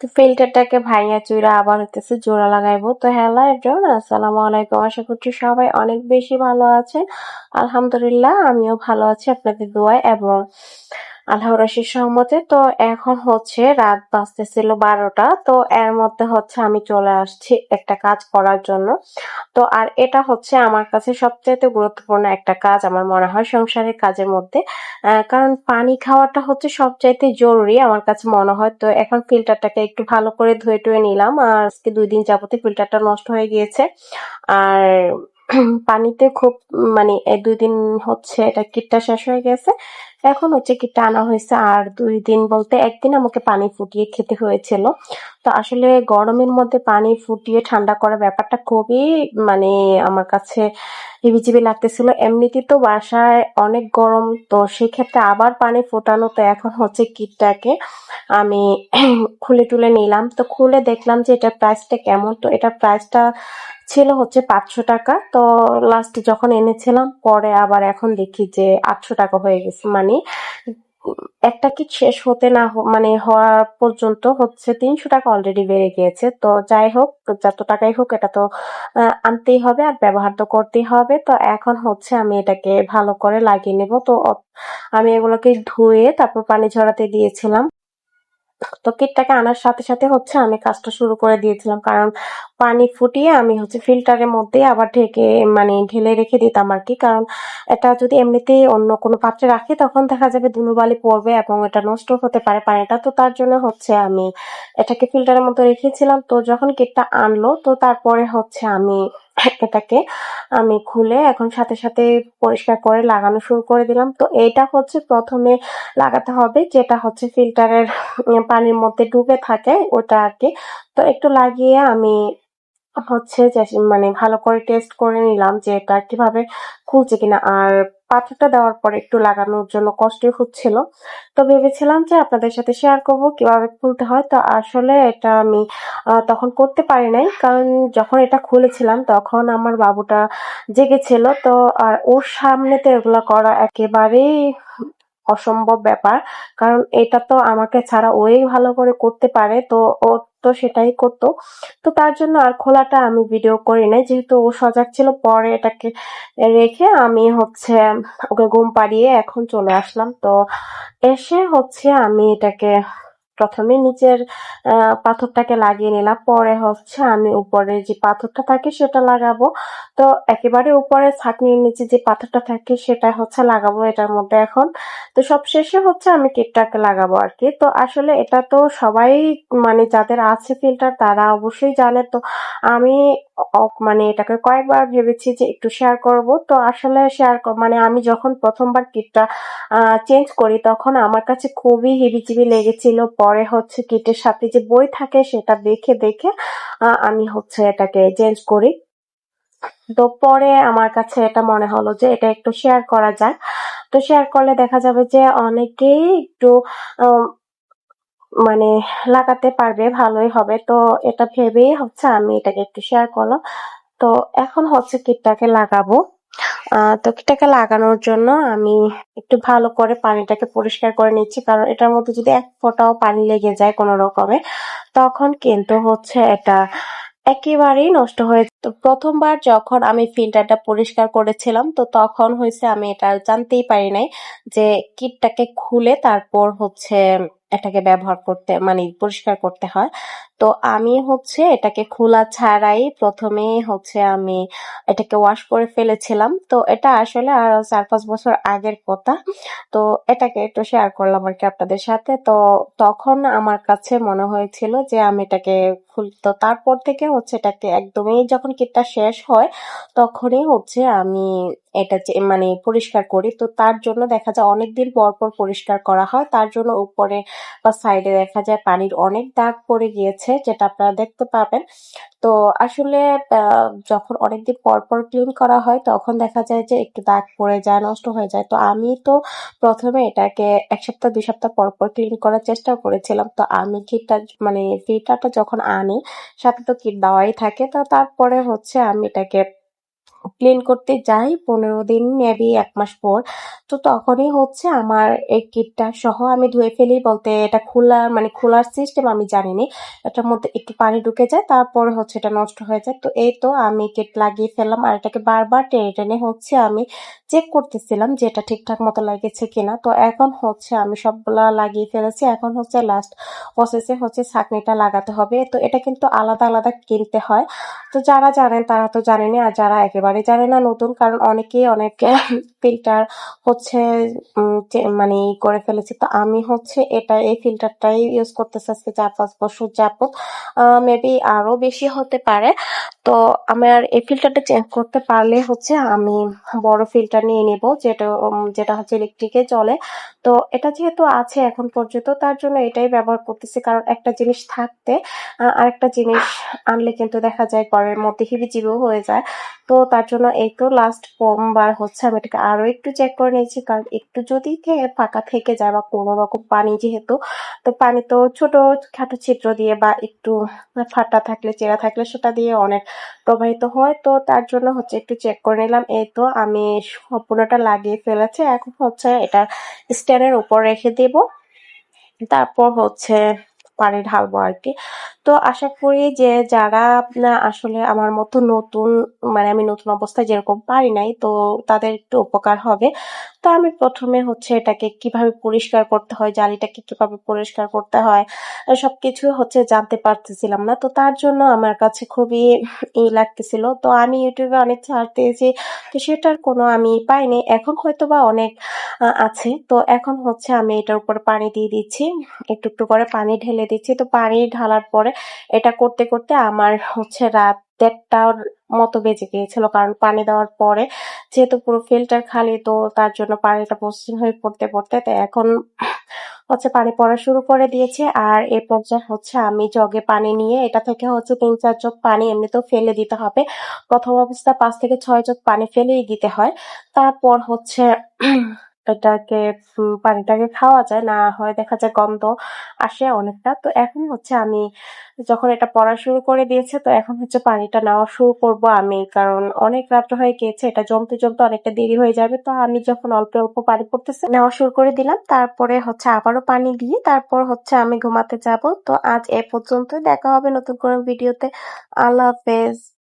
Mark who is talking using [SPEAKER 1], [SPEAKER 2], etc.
[SPEAKER 1] তো ফিল্টারটাকে ভাইয়া চুইরা আবার হইতেছে জোড়া লাগাইবো। তো হ্যালো এভরিওয়ান আসসালামু আলাইকুম। আশা করছি সবাই অনেক বেশি ভালো আছেন। আলহামদুলিল্লাহ, আমিও ভালো আছি আপনাদের দোয়ায় এবং আল্লাহর রশির সহমতে, তো এখন হচ্ছে রাত বাজতেছিল বারোটা, তো এর মধ্যে হচ্ছে আমি চলে আসছি একটা কাজ করার জন্য। তো আর এটা হচ্ছে আমার কাছে সবচেয়ে গুরুত্বপূর্ণ একটা কাজ আমার মনে হয় সংসারের কাজের মধ্যে। কারণ পানি খাওয়াটা হচ্ছে সবচাইতে জরুরি আমার কাছে মনে হয়। তো এখন ফিল্টারটাকে একটু ভালো করে ধুয়ে টুয়ে নিলাম, আর আজকে দুই দিন যাবতে ফিল্টারটা নষ্ট হয়ে গিয়েছে। আর পানিতে খুব মানে দুই দিন হচ্ছে এটা কিটটা শেষ হয়ে গেছে। এখন হচ্ছে কিটটা আনা হয়েছে আর দুই দিন বলতে একদিন আমাকে পানি ফুটিয়ে খেতে হয়েছিল। তো আসলে গরমের মধ্যে পানি ফুটিয়ে ঠান্ডা করার ব্যাপারটা খুবই মানে আমার কাছে হিবিজিবি লাগতেছিল। এমনিতে তো বাসায় অনেক গরম, তো সেক্ষেত্রে আবার পানি ফোটানো, তো এখন হচ্ছে কিটটাকে আমি খুলে টুলে নিলাম। তো খুলে দেখলাম যে এটা প্রাইসটা কেমন, তো এটা প্রাইসটা ছিল হচ্ছে পাঁচশো টাকা। তো লাস্টে যখন এনেছিলাম, পরে আবার এখন দেখি যে আটশো টাকা হয়ে গেছে মানে একটা কি শেষ হতে না মানে হওয়া পর্যন্ত হচ্ছে তিনশো টাকা অলরেডি বেড়ে গিয়েছে। তো যাই হোক, যত টাকাই হোক এটা তো আনতেই হবে আর ব্যবহার তো করতেই হবে। তো এখন হচ্ছে আমি এটাকে ভালো করে লাগিয়ে নেব। তো আমি এগুলোকে ধুয়ে তারপর পানি ঝরাতে দিয়েছিলাম। তো কিটটাকে আনার সাথে সাথে হচ্ছে আমি কাজটা শুরু করে দিয়েছিলাম। কারণ পানি ফুটিয়ে আমি হচ্ছে ফিল্টারের মধ্যে আবার ঢেকে মানে ঢেলে রেখে দিতাম আর কি। কারণ এটা যদি এমনিতেই অন্য কোনো পাত্রে রাখি, তখন দেখা যাবে ধুলোবালি পড়বে এবং এটা নষ্ট হতে পারে পানিটা। তো তার জন্য হচ্ছে আমি এটাকে ফিল্টারের মধ্যে রেখেছিলাম। তো যখন কিটটা আনলো, তো তারপরে হচ্ছে আমি এটাকে আমি খুলে এখন সাথে সাথে পরিষ্কার করে লাগানো শুরু করে দিলাম। তো এটা হচ্ছে প্রথমে লাগাতে হবে, যেটা হচ্ছে ফিল্টারের পানির মধ্যে ডুবে থাকে, ওটা আর কি তো একটু লাগিয়ে আমি হচ্ছে মানে ভালো করে টেস্ট করে নিলাম যে এটা কীভাবে খুলছে কিনা। আর পাথরটা দেওয়ার পর একটু লাগানোর জন্য কষ্টই হচ্ছিল। তো ভেবেছিলাম যে আপনাদের সাথে শেয়ার করব, কীভাবে খুলতে হয়। তো আসলে এটা আমি তখন করতে পারি নাই। কারণ যখন এটা খুলেছিলাম, তখন আমার বাবুটা জেগেছিল। তো আর ওর সামনেতে এগুলো করা একেবারেই অসম্ভব ব্যাপার। কারণ এটা তো আমাকে ছাড়া ওই ভালো করে করতে পারে, তো ও তো সেটাই করতো। তো তার জন্য আর খোলাটা আমি ভিডিও করি নাই, যেহেতু ও সজাগ ছিল, পরে এটাকে রেখে আমি হচ্ছে ওকে ঘুম পাড়িয়ে এখন চলে আসলাম। তো এসে হচ্ছে আমি এটাকে প্রথমে নিচের পাথরটাকে লাগিয়ে নিলাম, পরে হচ্ছে আমি উপরে যে পাথরটা থাকে সেটা লাগাবো। তো একেবারে উপরে ছাকনির নিচে যে পাথরটা থাকে সেটা হচ্ছে লাগাবো এটার মধ্যে এখন। তো সব শেষে হচ্ছে আমি কেকটাকে লাগাবো আর কি। তো আসলে এটা তো সবাই মানে যাদের আছে ফিল্টার তারা অবশ্যই জানে। তো আমি মানে এটাকে কয়েকবার ভেবেছি যে একটু শেয়ার করব। তো আসলে শেয়ার মানে আমি যখন প্রথমবার কিটটা চেঞ্জ করি তখন আমার কাছে খুবই হিবিজিবি লেগেছিল। পরে হচ্ছে কিটের সাথে যে বই থাকে সেটা দেখে দেখে আমি হচ্ছে এটাকে চেঞ্জ করি। তো পরে আমার কাছে এটা মনে হলো যে এটা একটু শেয়ার করা যায় তো শেয়ার করলে দেখা যাবে যে অনেকেই একটু মানে লাগাতে পারবে, ভালোই হবে। তো এটা ভেবেই হচ্ছে আমি এটাকে একটু শেয়ার করলাম। তো এখন হচ্ছে কিটটাকে লাগাবো। তো কিটটাকে লাগানোর জন্য আমি একটু ভালো করে পানিটাকে পরিষ্কার করে নিচ্ছি। কারণ এটার মধ্যে যদি এক ফোঁটাও পানি লেগে যায় কোনো রকমে, তখন কিন্তু হচ্ছে এটা একেবারেই নষ্ট হয়ে তো প্রথমবার যখন আমি ফিল্টারটা পরিষ্কার করেছিলাম, তো তখন হয়েছে আমি এটা জানতেই পারি নাই যে কিটটাকে খুলে তারপর হচ্ছে এটাকে ব্যবহার করতে মানে পরিষ্কার করতে হয়। তো আমি হচ্ছে এটাকে খোলা ছাড়াই প্রথমে হচ্ছে আমি এটাকে ওয়াশ করে ফেলেছিলাম। তো এটা আসলে আর চার পাঁচ বছর আগের কথা। তো এটাকে একটু শেয়ার করলাম আর কি আপনাদের সাথে। তো তখন আমার কাছে মনে হয়েছিল যে আমি এটাকে খুল, তো তারপর থেকে হচ্ছে এটাকে একদমই যখন কিটটা শেষ হয়, তখনই হচ্ছে আমি এটা মানে পরিষ্কার করি। তো তার জন্য দেখা যায় অনেকদিন পর পর পরিষ্কার করা হয়। তার জন্য উপরে বা সাইডে দেখা যায় পানির অনেক দাগ পড়ে গিয়েছে। যেটা আপনারা দেখতে পাবেন। তো আসলে যখন অনেকদিন পর পর ক্লিন করা হয়, তখন দেখা যায় যে একটু দাগ পড়ে যায়, নষ্ট হয়ে যায়। তো আমি তো প্রথমে এটাকে এক সপ্তাহ, দুই সপ্তাহ পর পর ক্লিন করার চেষ্টা করেছিলাম। তো আমি কিটটা মানে ফিটাটা যখন আনি সাথে তো কিট দেওয়াই থাকে। তো তারপরে হচ্ছে আমি এটাকে ক্লিন করতে যাই। পনেরো দিন মেবি এক মাস পর। তো তখনই হচ্ছে আমার এই কিটটা সহ আমি ধুয়ে ফেলি বলতে এটা খোলা মানে খোলার সিস্টেম আমি জানিনি। এটার মধ্যে একটু পানি ঢুকে যায়, তারপরে হচ্ছে এটা নষ্ট হয়ে যায়। তো এই তো আমি কিট লাগিয়ে ফেললাম আর এটাকে বারবার টেনে টেনে হচ্ছে আমি চেক করতেছিলাম যে এটা ঠিকঠাক মতো লাগেছে কিনা। তো এখন হচ্ছে আমি সবগুলা লাগিয়ে ফেলেছি। এখন হচ্ছে লাস্ট প্রসেসে হচ্ছে ছাঁকনিটা লাগাতে হবে। তো এটা কিন্তু আলাদা আলাদা কিনতে হয়। তো যারা জানেন তারা তো জানেনি আর যারা একেবারে জানে না নতুন কারণ অনেকেই অনেক ফিল্টার হচ্ছে মানে করে ফেলেছি। তো আমি হচ্ছে এটা এই ফিল্টারটাই ইউজ করতেছি আজকে চার পাঁচ বছর যাবত মেবি আরও বেশি হতে পারে। তো আমার এই ফিল্টারটা চেঞ্জ করতে পারলে হচ্ছে আমি বড় ফিল্টার নিয়ে নেব যেটা যেটা হচ্ছে ইলেকট্রিকে চলে তো এটা যেহেতু আছে এখন পর্যন্ত তার জন্য এটাই ব্যবহার করতেছি। কারণ একটা জিনিস থাকতে আহ, আরেকটা জিনিস আনলে কিন্তু দেখা যায় ঘরের মধ্যে হিবিজিবিও হয়ে যায়। তো তার জন্য তো লাস্ট বার হচ্ছে, আমি এটাকে আরও একটু চেক করে নিয়েছি, কারণ একটু যদি ফাঁকা থেকে যায় বা কোনো রকম পানি যেহেতু, তো পানি তো ছোট খাটো ছিদ্র দিয়ে বা একটু ফাটা থাকলে, চেরা থাকলে সেটা দিয়ে অনেক প্রবাহিত হয়। তো তার জন্য হচ্ছে একটু চেক করে নিলাম। এই তো আমি সম্পূর্ণটা লাগিয়ে ফেলেছি। এখন হচ্ছে এটা স্ট্যান্ডের উপর রেখে দেব। তারপর হচ্ছে পানি ঢালবো আর কি। তো আশা করি যে যারা আসলে আমার মতো নতুন মানে আমি নতুন অবস্থায় যেরকম পারি নাই, তো তাদের একটু উপকার হবে। তো আমি প্রথমে হচ্ছে এটাকে কীভাবে পরিষ্কার করতে হয়, জালিটাকে কীভাবে পরিষ্কার করতে হয় সবকিছু হচ্ছে জানতে পারতেছিলাম না। তো তার জন্য আমার কাছে খুবই ই লাগতেছিল। তো আমি ইউটিউবে অনেক সার্চ দিয়েছি, তো সেটার কোনো আমি পাইনি এখন হয়তো বা অনেক আছে। তো এখন হচ্ছে আমি এটার উপর পানি দিয়ে দিচ্ছি। একটু একটু করে পানি ঢেলে দিচ্ছি। তো পানি ঢালার পরে এটা করতে করতে আমার হচ্ছে রাত দেড়টার মতো বেজে গিয়েছিল। কারণ পানি দেওয়ার পরে যেহেতু পুরো ফিল্টার খালি, তো তার জন্য পানিটা মসৃণ হয়ে পড়তে পড়তে তো এখন হচ্ছে পানি পড়া শুরু করে দিয়েছে। আর এই পর্যায়ে হচ্ছে আমি জগে পানি নিয়ে, এটা থেকে হচ্ছে তিন, চার জগ পানি এমনিতেও ফেলে দিতে হবে। প্রথম অবস্থা পাঁচ থেকে ছয় জগ পানি ফেলেই দিতে হয়। তারপর হচ্ছে এটাকে পানিটাকে খাওয়া যায়, না হয় দেখা যায় গন্ধ আসে অনেকটা। তো এখন হচ্ছে আমি যখন এটা পড়া শুরু করে দিয়েছে, তো এখন হচ্ছে পানিটা নেওয়া শুরু করব আমি। কারণ অনেক রাত্র হয়ে গিয়েছে, এটা জমতে জমতে অনেকটা দেরি হয়ে যাবে। তো আমি যখন অল্প অল্প পানি পড়তেছে, নেওয়া শুরু করে দিলাম। তারপরে হচ্ছে আবারও পানি দিয়ে তারপর হচ্ছে আমি ঘুমাতে যাব। তো আজ এ পর্যন্ত দেখা হবে নতুন কোনো ভিডিওতে। আল্লাহ হাফেজ।